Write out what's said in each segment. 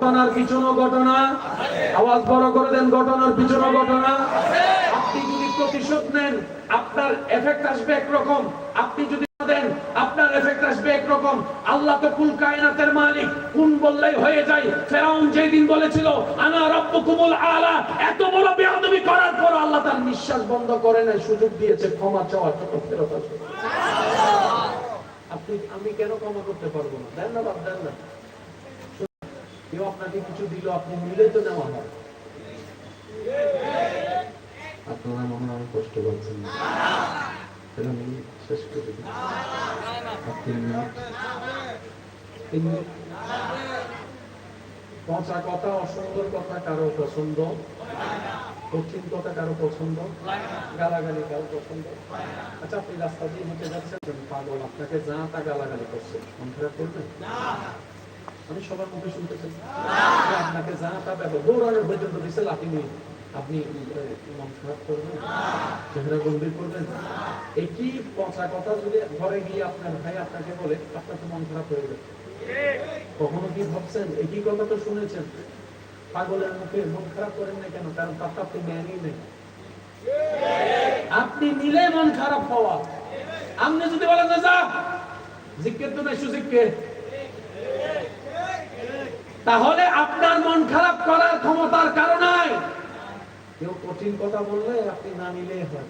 ঘটনার পিছনে ঘটনা। আওয়াজ বড় করে দেন, ঘটনার পিছনে ঘটনা। আপনি যদি প্রতিশোধ নেন, আপনার এফেক্ট আসবে একরকম। আপনি যদি দেন, আপনার এফেক্ট আসবে একরকম। আল্লাহ তো কুল কায়নাতের মালিক। কোন বললেই হয়ে যায়। ফেরাউন বলেছিল, আনা আলা এত বড় বেয়াদবি করার পর আল্লাহ তার নিঃশ্বাস বন্ধ করে সুযোগ দিয়েছে, ক্ষমা চাওয়ার ফেরত আসবে। আপনি, আমি কেন ক্ষমা করতে পারব না? দেন না কেউ আপনাকে কিছু দিল, আপনি মিলে তো নেওয়া হয়। আপনারা মনে কষ্ট পাচ্ছেন। শেষ করে মিনিট পচা কথা, অসুন্দর কথা কারও পছন্দ। কঠিন কথা কারও পছন্দ। গালাগালি কারও পছন্দ। আচ্ছা আপনি রাস্তা দিয়ে হেঁটে যাচ্ছেন, পাগল। আপনাকে যা তা গালাগালি করছে। মন খারাপ করবেন? আমি সবার মুখে শুনতেছি। আপনাকে ব্যাপার দৌড়ানোর পর্যন্ত নিয়ে আপনি মন মন কখনো কি ভাবছেন? একই কথা তো শুনেছেন। পাগলের মুখে মন খারাপ করেন না কেন? কারণ তার তো আপনি জ্ঞানই নেই। আপনি নিলে মন খারাপ হওয়া। আপনি যদি বলেন না তাহলে আপনার মন খারাপ করার ক্ষমতার কারণে কেউ কঠিন কথা বললে আপনি না নিলে হয়।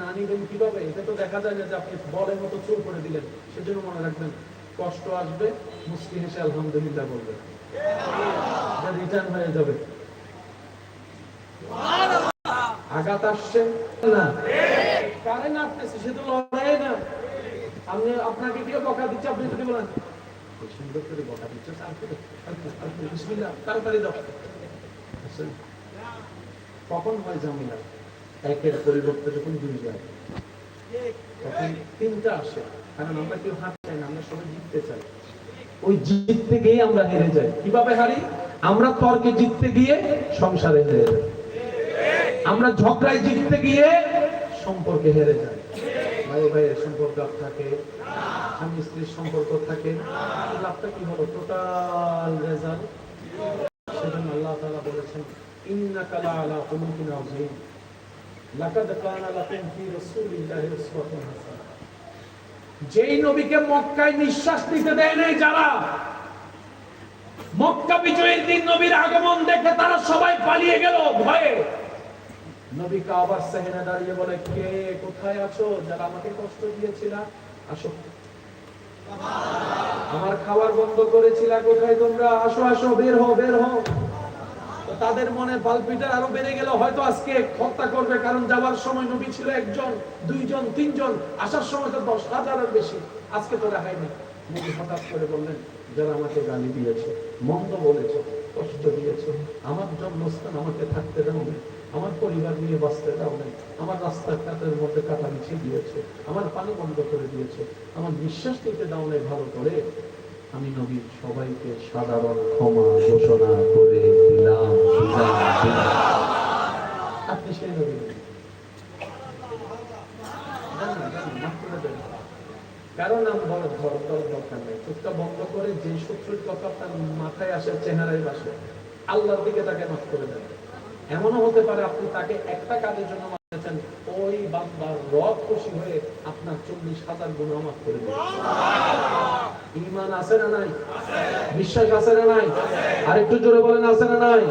না নিবেন কীভাবে? এটা তো দেখা যায় না যে আপনি বলের মতো করে দিলেন। সেজন্য মনে রাখবেন, কষ্ট আসবে, মুস্কি হেসে আলহামদুলিল্লাহ বলবেন রিটার্ন হয়ে যাবে। আঘাত আসছে? না। কারেন্ট আসতেছে সে তো লড়াই না। আপনি আপনাকে কেউ বকা দিচ্ছে? আপনি যদি বলেন। "খুব সুন্দর করে বকা দিচ্ছে আর করে, আর করে, আর করে, বিসমিল্লাহ, তাড়াতাড়ি দাও কখন হয় একের পরিবর্তে যখন দুই যায় তখন তিনটা আসে কারণ আমরা কেউ হারতে চাই না আমরা সবাই জিততে চাই ওই আমরা হেরে যাই কীভাবে হারি আমরা তর্কে জিততে গিয়ে সংসারে হেরে যাই আমরা ঝগড়ায় জিততে গিয়ে সম্পর্কে হেরে যাই। ভাই ভাইয়ের সম্পর্ক থাকে, স্বামী স্ত্রীর সম্পর্ক থাকে লাভটা কি হলো টোটাল রেজাল্ট? সেজন্য আল্লাহ তাআলা বলেছেন রাসূলিল্লাহি উসওয়াতুন হাসানাহ যেই নবীকে মক্কায় নিঃশ্বাস নিতে দেয় নাই যারা, মক্কা বিজয়ের দিন নবীর আগমন দেখে তারা সবাই পালিয়ে গেল ভয়ে। নবী কাবার সেহেনে দাঁড়িয়ে বলে, কে? কোথায় আছো? যারা আমাকে কষ্ট দিয়েছিলা, আসো। আমার খাবার বন্ধ করেছিলা কোথায় তোমরা? আসো আসো, বের বের তাদের মনে পালপিটার আরও বেড়ে গেল, হয়তো আজকে হত্যা করবে, কারণ যাওয়ার সময় নবী ছিল একজন, দুইজন, তিনজন, আসার সময় তো দশ হাজারের বেশি। আজকে তো রেহাই নবী হঠাৎ করে বললেন, যারা আমাকে গালি দিয়েছে, মন্দ বলেছে, কষ্ট দিয়েছে, আমার জন্মস্থান আমাকে থাকতে দাও না। আমার পরিবার নিয়ে বাঁচতে দাও নাই। আমার রাস্তার কাতের মধ্যে কাটা মিছিয়ে দিয়েছে আমার পানি বন্ধ করে দিয়েছে। আমার নিঃশ্বাস নিতে দাও নাই ভালো করে। আমি নবী সবাইকে সাধারণ ক্ষমা ঘোষণা করে দিলাম। আপনি সেই। কারণ নাম বড় ধর ধর দরকার নেই। চোখটা বন্ধ করে যে শত্রুর কথা আপনার মাথায় আসে, চেহারায় বাসে আল্লাহর দিকে তাকে মাফ করে দেন। এমনও হতে পারে আপনি তাকে একটা কাজের জন্য মারতেছেন, ওই বান্দার রব খুশি হয়ে আপনার চল্লিশ হাজার গুণ মাফ করে ইমান আছে না নাই? বিশ্বাস আছে না নাই? জোরে বলেন, আছে না নাই?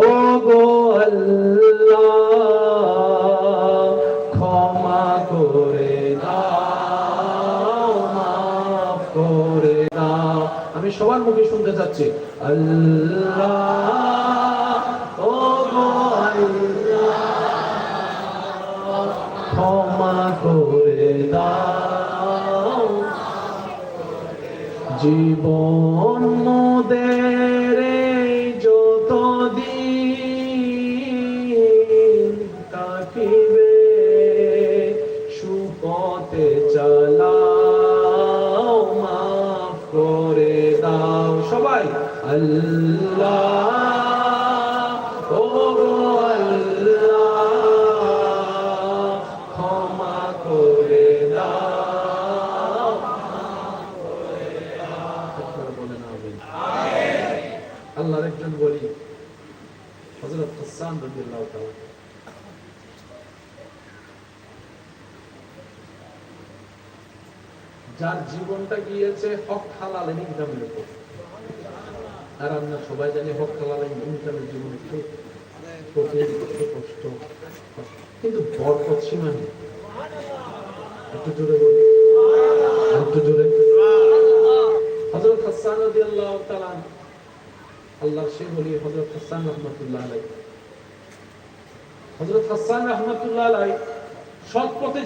ও গো ক্ষমা করে দাও, মাফ করে দাও। আমি সবার মুখে শুনতে চাচ্ছি। আল্লাহ ও ক্ষমা করে জীবন সবাই। আল্লাহ ও আল্লাহর একজন বলি হজরত যার জীবনটা গিয়েছে হক হালাল ইনকামের উপর। আর আমরা সবাই জানি হক হালাল ইনকামের জীবন কষ্ট। কিন্তু একটু জোরে একটু জোরে। হযরত হাসান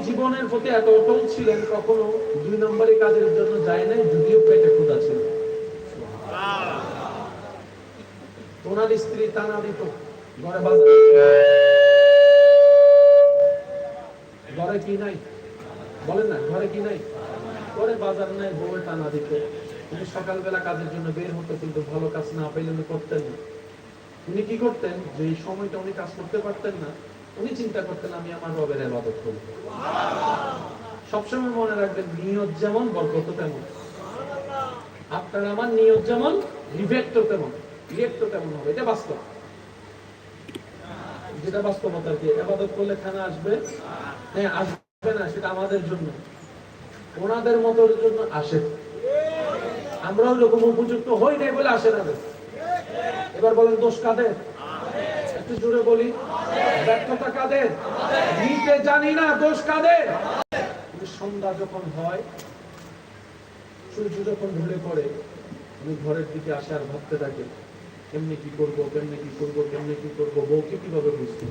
জীবনের প্রতি এত অটল ছিলেন, কখনো দুই নম্বরই কাজের জন্য যায় নাই, যদিও পেটে ক্ষুধা ছিল। ওনার স্ত্রী টানা দিত। ঘরে ঘরে কি নাই? বলেন না, ঘরে কি নাই? ঘরে বাজার নাই, বউ টানা দিত। উনি সকালবেলা কাজের জন্য বের হতো, কিন্তু ভালো কাজ না পেলে উনি করতেন না। উনি কি করতেন? যে সময়টা উনি কাজ করতে পারতেন না, উনি চিন্তা করতেন, আমি আমার রবের ইবাদত করব সবসময় মনে রাখবেন, নিয়ত যেমন বরকত তেমন। আপনার আমার নিয়ত যেমন রিফেক্ট তেমন। তেমন হবে? এটা বাস্তব। যেটা বাস্তবতা কি ইবাদত করলে আসবে। হ্যাঁ আসবে না, সেটা আমাদের জন্য। ওনাদের মতোর জন্য আসে। উপযুক্ত হই নাই বলে আসে না। এবার বলেন, দোষ কাদের? একটু জোরে বলি। ব্যর্থতা কাদের? নিতে জানি না, দোষ কাদের? সন্ধ্যা যখন হয়, সূর্য যখন ঢলে পড়ে, আমি ঘরের দিকে আসে আর ভাবতে থাকে কেমনে কি করব, কেমনে কি করব, কেমনে কি করব, বউকে কীভাবে বুঝতে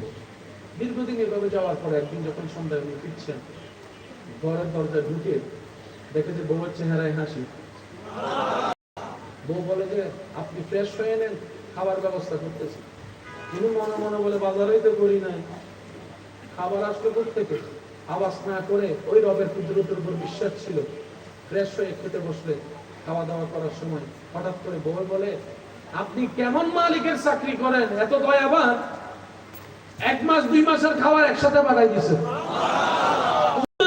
দীর্ঘদিন এভাবে যাওয়ার পর একদিন যখন সন্ধ্যায় উনি ফিরছেন, ঘরের দরজা ঢুকে দেখে যে বউয়ের চেহারায় হাসি। বউ বলে যে, আপনি ফ্রেশ হয়ে নেন খাবার ব্যবস্থা করতেছি। তিনি মনে মনে বলে, বাজারেই তো করি নাই। খাবার আসলো থেকে আওয়াজ না করে ওই রবের কুদরতের উপর বিশ্বাস ছিল। ফ্রেশ হয়ে খেতে বসলে, খাওয়া দাওয়া করার সময় হঠাৎ করে বউ বলে আপনি কেমন মালিকের চাকরি করেন? এত দয়াবান। এক মাস দুই মাসের খাবার একসাথে পাঠাই দিছে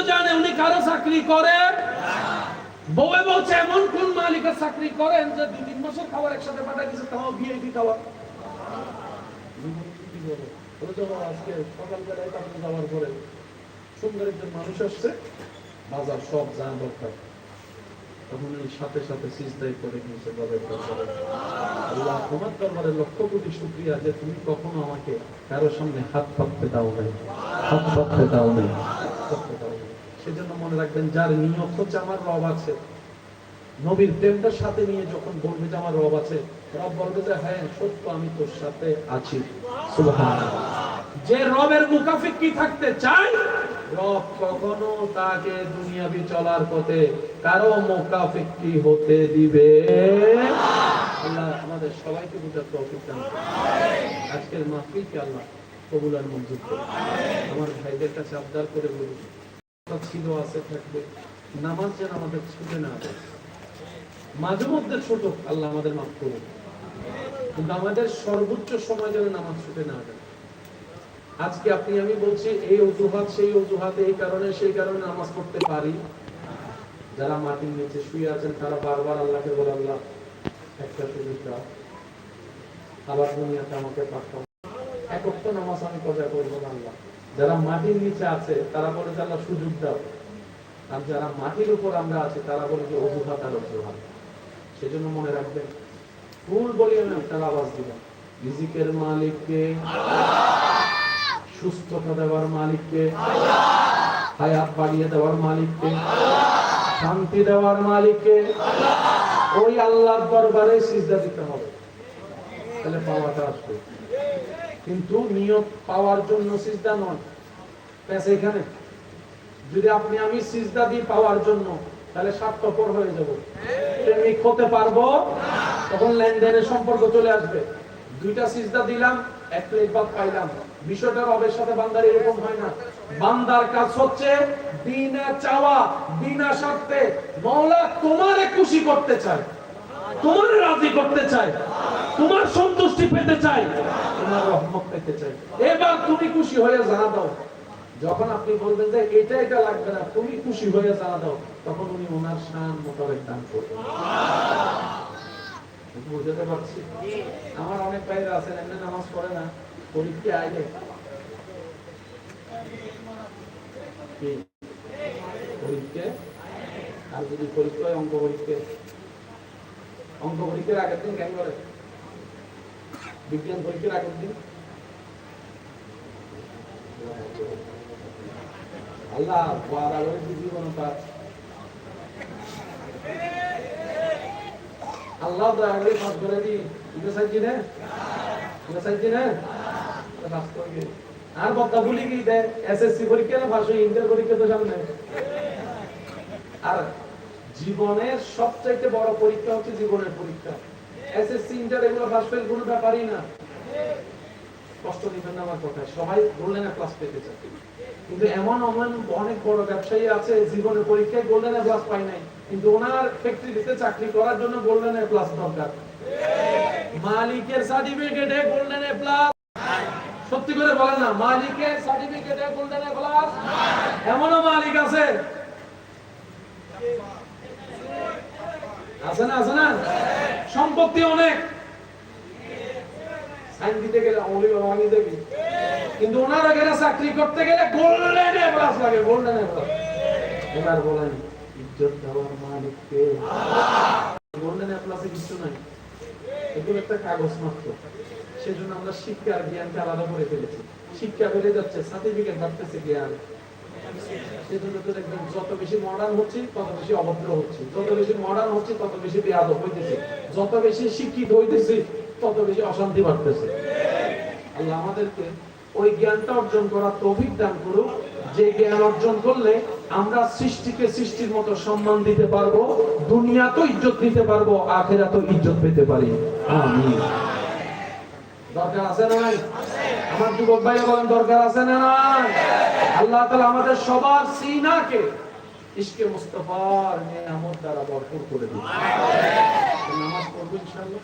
জানে উনি কারও চাকরি এমন কোন মালিকের চাকরি করেন যে দুই তিন মাসের খাবার একসাথে পাঠাই দিছে তাও ভিআইপি খাবার। কি বলে? বলে যে, "বাবা, আজকে সকালবেলায় যাওয়ার পরে সুন্দর একজন মানুষ আসছে। বাজার সব যা দরকার। তখন এই সাথে সাথে করে নিয়েছে আল্লাহ তোমার লক্ষ কোটি শুকরিয়া যে তুমি কখনো আমাকে সামনে হাত পাততে দাও নাই। হাত পাততে দাও নাই। সেজন্য মনে রাখবেন, যার নিয়ত হচ্ছে আমার রব আছে, নবীর সাথে নিয়ে যখন বলবে যে আমার রব আছে, রব বলবে যে হ্যাঁ সত্য, আমি তোর সাথে আছি। যে রবের মুকাফিক কি থাকতে চাই কখনো তাকে দুনিয়াবি চলার পথে কারও মুকাফিক হতে দিবে আল্লাহ আমাদের সবাইকে বুঝার দান আজকের মাহফিলকে আল্লাহ কবুল আর মঞ্জুর করুন। আমার ভাইদের কাছে আবদার করে কথা ছিল আছে থাকবে, নামাজ যেন আমাদের ছুটে না মাঝে মধ্যে ছোট, আল্লাহ আমাদের মাফ করুন। কিন্তু আমাদের সর্বোচ্চ সময় যেন নামাজ ছুটে না যায় আজকে আপনি, আমি বলছি, এই অজুহাত, সেই অজুহাত, এই কারণে, সেই কারণে নামাজ পড়তে পারি। যারা মাটির নিচে শুয়ে আছেন, তারা বারবার আল্লাহকে বলে, আল্লাহ, একটা সুযোগ দাও। আবার দুনিয়াতে আমাকে পাঠাও। একক নামাজ আমি কজা করব আল্লাহ। যারা মাটির নিচে আছে, তারা বলে যে, আল্লাহ, সুযোগ দাও। আর যারা মাটির উপর আমরা আছি, তারা বলে যে, অজুহাত আর অজুহাত। সেজন্য মনে রাখবেন ফুল বলি আমি আওয়াজ দিবেন। রিজিকের মালিককে সুস্থতা দেওয়ার মালিককে, হায়াত বাড়িয়ে দেওয়ার মালিককে, শান্তি দেওয়ার মালিককে, ওই আল্লাহর দরবারে সিজদা দিতে হবে। তাহলে পাওয়াটা আসবে। কিন্তু নিয়ত পাওয়ার জন্য সিজদা নয়। এখানে। যদি আপনি আমি সিজদা দিই পাওয়ার জন্য, তাহলে স্বার্থপর হয়ে যাব। প্রেমিক হতে পারব, তখন লেনদেনের সম্পর্ক চলে আসবে। দুইটা সিজদা দিলাম, এক প্লেট ভাত পাইলাম বিষয়টা রবের সাথে বান্দার এরকম হয় না। বান্দার কাজ হচ্ছে বিনা চাওয়া, বিনা স্বার্থে মৌলা তোমারে খুশি করতে চায়, তোমার রাজি করতে চাই তোমার সন্তুষ্টি পেতে চাই তোমার রহমত পেতে চাই এবার তুমি খুশি হয়ে জানা দাও। যখন আপনি বলবেন যে এটা এটা লাগবে না, তুমি খুশি হয়ে জানা দাও, তখন উনি ওনার শান মোতাবেক দান করবেন। বুঝাতে পারছি। আমার অনেক ভাইরা আছেন এমনি নামাজ পড়ে না পরীক্ষা আইলে পরীক্ষা আর যদি পরীক্ষা হয় অঙ্ক পরীক্ষা অঙ্ক পরীক্ষার আগের দিন কেন করে? বিজ্ঞান পরীক্ষার আগের দিন? আল্লাহ বাড়ালে জীবন তার। আল্লাহ দয়া করে করে দি না? না? আর ভুলি কি দেয়? এসএসসি পরীক্ষা না পাস ইন্টার পরীক্ষা তো সামনে? আর জীবনের সবচাইতে বড় পরীক্ষা হচ্ছে জীবনের পরীক্ষা। এসএসসি ইন্টার এগুলো পাস ফেল কোনো ব্যাপারই না। কষ্ট দিবেন না আমার কথায়। সবাই গোল্ডেন ক্লাস পেতে চায় কিন্তু এমন অনেক বড় ব্যবসায়ী আছে, জীবনের পরীক্ষায় গোল্ডেন ক্লাস পায় নাই। কিন্তু ওনার ফ্যাক্টরিতে চাকরি করার জন্য গোল্ডেন প্লাস দরকার। মালিকের সার্টিফিকেটে গোল্ডেন প্লাস সত্যি করে বলেন না, মালিকের সার্টিফিকেটে গোল্ডেন প্লাস এমনও মালিক আছে। আছে না আছে না? সম্পত্তি অনেক। সাইন দিতে গেলে বাবানি দেবী কিন্তু ওনারা গেলে চাকরি করতে গেলে গোল্ডেন এ প্লাস লাগে গোল্ডেন এ প্লাস ওনার বলেন। ইজ্জত দেওয়ার প্লাসে কিছু নাই এগুলো একটা কাগজ মাত্র সেজন্য আমরা শিক্ষা আর জ্ঞানকে আলাদা করে ফেলেছি শিক্ষা বেড়ে যাচ্ছে সার্টিফিকেট বাড়তেছে জ্ঞান সেজন্য তো দেখবেন যত বেশি মডার্ন হচ্ছে তত বেশি অভদ্র হচ্ছে যত বেশি মডার্ন হচ্ছে তত বেশি বেয়াদব হইতেছে যত বেশি শিক্ষিত হইতেছে তত বেশি অশান্তি বাড়তেছে আল্লাহ আমাদেরকে ওই জ্ঞানটা অর্জন করার তৌফিক দান করুক। যে জ্ঞান অর্জন করলে আমরা সৃষ্টিকে সৃষ্টির মতো সম্মান দিতে পারব দুনিয়া তো ইজ্জত দিতে পারব আখেরা তো ইজ্জত পেতে পারি। আমিন। দরকার আছে না আমার যুবক ভাই বলেন দরকার আছে না আল্লাহ আমাদের সবার সিনাকে ইশকে মুস্তাফার নিয়ামত দ্বারা ভরপুর করে দিন। নামাজ পড়ব ইনশাআল্লাহ।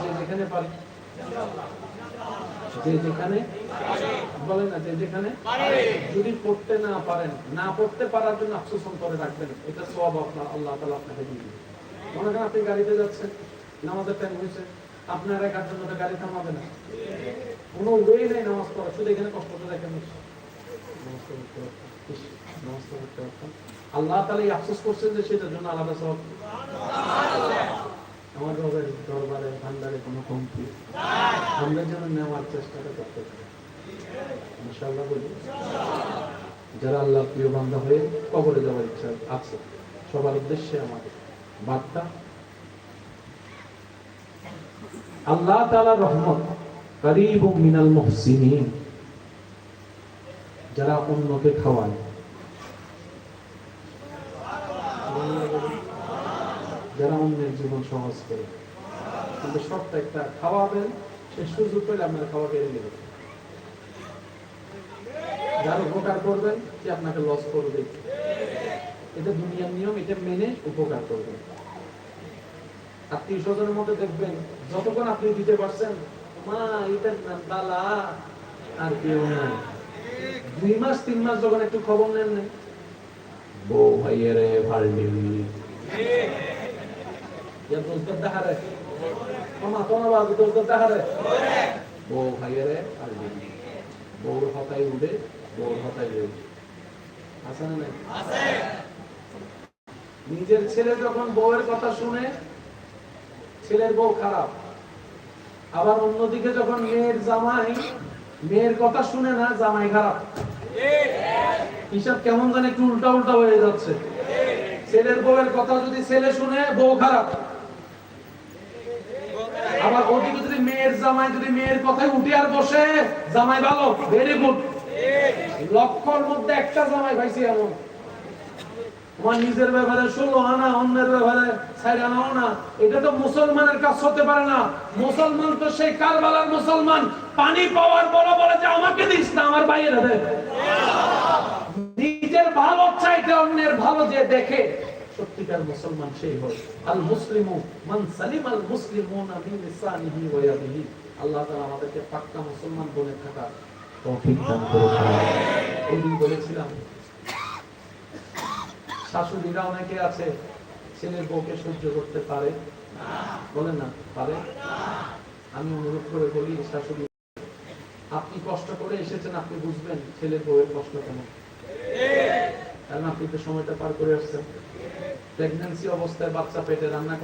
যে যেখানে পারি। যে যেখানে বলেন না, যে যেখানে যদি পড়তে না পারেন, না পড়তে পারার জন্য আফসোস করে রাখবেন, এটা সব আপনার, আল্লাহ তাআলা আপনাকে দিয়ে মনে করেন আপনি গাড়িতে যাচ্ছেন, নামাজের টাইম হয়েছে আপনার একার জন্য তো গাড়ি থামাবে না। কোনো ওয়ে নেই নামাজ পড়া, শুধু এখানে কষ্ট করে দেখেন নামাজ। আল্লাহ এই আফসোস করছেন যে সেটার জন্য আলাদা সব দরবারে, ভান্ডারে কোনো কমতি আমরা যেন নেওয়ার চেষ্টাটা করতে পারি। বলি, যারা আল্লাহ প্রিয় হয়ে কবরে যাওয়ার ইচ্ছা আছে, সবার উদ্দেশ্যে আমাদের বার্তা, আল্লাহ তাআলা রহমত করিব মিনাল মুহসিনিন, যারা অন্যকে খাওয়ায় যারা অন্যের জীবন সহজ করে। কিন্তু সবটা একটা খাওয়াবেন সে সুযোগ পেলে আপনার খাওয়া কেড়ে নেবে যার উপকার করবেন, সে আপনাকে লস করবে। এটা দুনিয়ার নিয়ম, এটা মেনে উপকার করবেন। আত্মীয় স্বজনের মধ্যে দেখবেন, যতক্ষণ আপনি দিতে পারছেন, মা, এটার নাম বালা। আর কেউ নাই। দুই মাস, তিন মাস যখন একটু খবর নেন না বউ ভাইয়েরে ভাল্ডি নিজের ছেলে যখন বউয়ের কথা শুনে ছেলের বউ খারাপ আবার অন্যদিকে যখন মেয়ের জামাই মেয়ের কথা শুনে না জামাই খারাপ হিসাব কেমন জানে একটু উল্টা উল্টা হয়ে যাচ্ছে। ছেলের বউয়ের কথা যদি ছেলে শুনে, বউ খারাপ। আবার ওদিকে যদি মেয়ের জামাই যদি মেয়ের কথায় উঠে আর বসে, জামাই ভালো? ভেরি গুড লক্ষর মধ্যে একটা জামাই পাইছি এমন আমার নিজের ব্যাপারে ষোলো আনা, অন্যের ব্যাপারে সাইড আনাও না। এটা তো মুসলমানের কাজ হতে পারে না। মুসলমান তো সেই কারবালার মুসলমান। পানি পাওয়ার বলে যে আমাকে দিস না, আমার বাইরে নিজের ভালো চাইতে অন্যের ভালো যে দেখে সত্যিকার মুসলমান সেই হয়। আল মুসলিমু মান সালিম আল ইয়াদিহি। আল্লাহ আমাদেরকে পাক্কা মুসলমান বনে থাকা তৌফিক দান বলেছিলাম শাশুড়িরা অনেকে আছে, ছেলের বউকে সহ্য করতে পারে। বলে না, পারে? আমি অনুরোধ করে বলি, শাশুড়ি, আপনি কষ্ট করে এসেছেন, আপনি বুঝবেন ছেলের বউয়ের কষ্ট কেমন। কারণ আপনি তো সময়টা পার করে আসছেন। প্রেগন্যান্সি অবস্থায় বাচ্চা পেটে রান্না